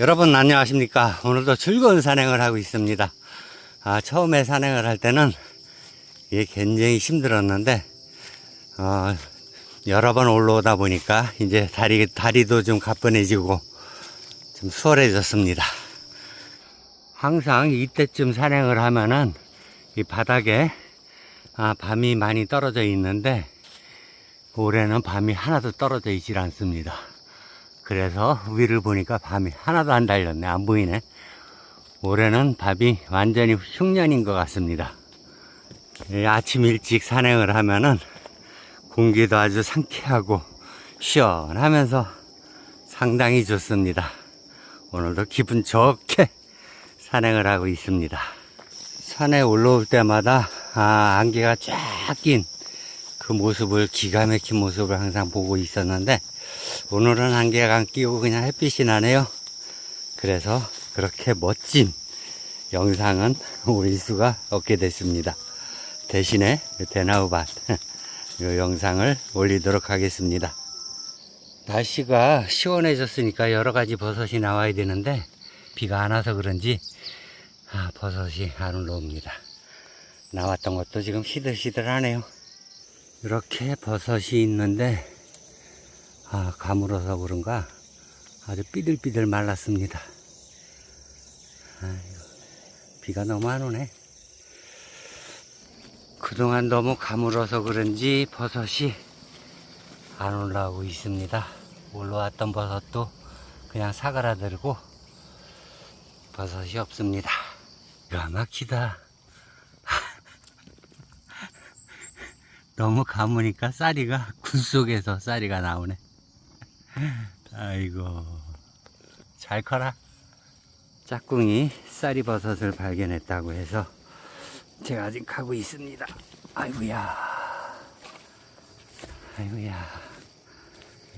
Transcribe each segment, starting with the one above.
여러분 안녕하십니까? 오늘도 즐거운 산행을 하고 있습니다. 아, 처음에 산행을 할 때는 이게 굉장히 힘들었는데 어, 여러 번 올라오다 보니까 이제 다리, 다리도 좀 가뿐해지고 좀 수월해졌습니다. 항상 이때쯤 산행을 하면은 이 바닥에 아, 밤이 많이 떨어져 있는데 올해는 밤이 하나도 떨어져 있질 않습니다 그래서 위를 보니까 밤이 하나도 안 달렸네. 안 보이네. 올해는 밤이 완전히 흉년인 것 같습니다. 이 아침 일찍 산행을 하면은 공기도 아주 상쾌하고 시원하면서 상당히 좋습니다. 오늘도 기분 좋게 산행을 하고 있습니다. 산에 올라올 때마다 아, 안개가 쫙 낀 그 모습을 기가 막힌 모습을 항상 보고 있었는데 오늘은 안개가 안 끼고 그냥 햇빛이 나네요. 그래서 그렇게 멋진 영상은 올릴 수가 없게 됐습니다. 대신에 대나무밭 이 영상을 올리도록 하겠습니다. 날씨가 시원해졌으니까 여러 가지 버섯이 나와야 되는데 비가 안 와서 그런지 아, 버섯이 안 올라옵니다. 나왔던 것도 지금 시들시들하네요. 이렇게 버섯이 있는데 아, 가물어서 그런가 아주 삐들삐들 말랐습니다. 아이고, 비가 너무 안 오네. 그동안 너무 가물어서 그런지 버섯이 안 올라오고 있습니다. 올라왔던 버섯도 그냥 사그라들고 버섯이 없습니다. 기가 막히다. 너무 가무니까 쌀이가 굴 속에서 쌀이가 나오네. 아이고 잘 커라. 짝꿍이 쌀이버섯을 발견했다고 해서 제가 아직 가고 있습니다. 아이고야. 아이고야.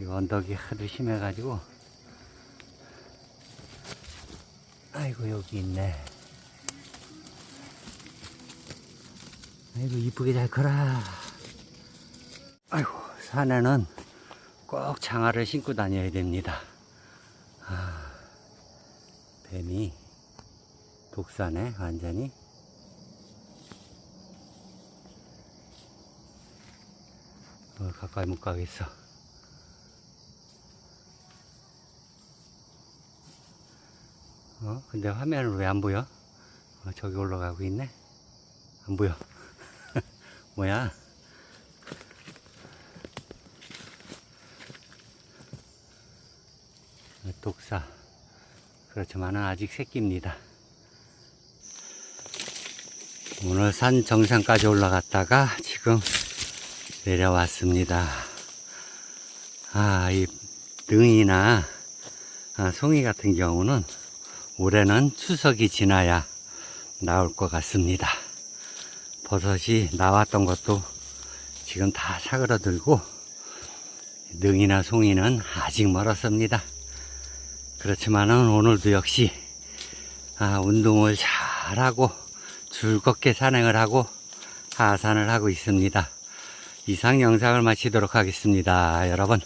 이 언덕이 하도 심해 가지고. 아이고 여기 있네. 아이고 이쁘게 잘 커라 아이고 산에는 꼭 장화를 신고 다녀야 됩니다. 아, 뱀이 독사네, 완전히. 어, 가까이 못 가겠어. 어, 근데 화면은 왜안 보여? 어, 저기 올라가고 있네? 안 보여. 뭐야? 독사. 그렇지만은 아직 새끼입니다. 오늘 산 정상까지 올라갔다가 지금 내려왔습니다. 아, 이 등이나 아, 송이 같은 경우는 올해는 추석이 지나야 나올 것 같습니다. 버섯이 나왔던 것도 지금 다 사그러들고 능이나 송이는 아직 멀었습니다. 그렇지만은 오늘도 역시 아, 운동을 잘하고 즐겁게 산행을 하고 하산을 하고 있습니다. 이상 영상을 마치도록 하겠습니다. 여러분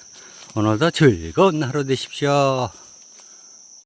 오늘도 즐거운 하루 되십시오.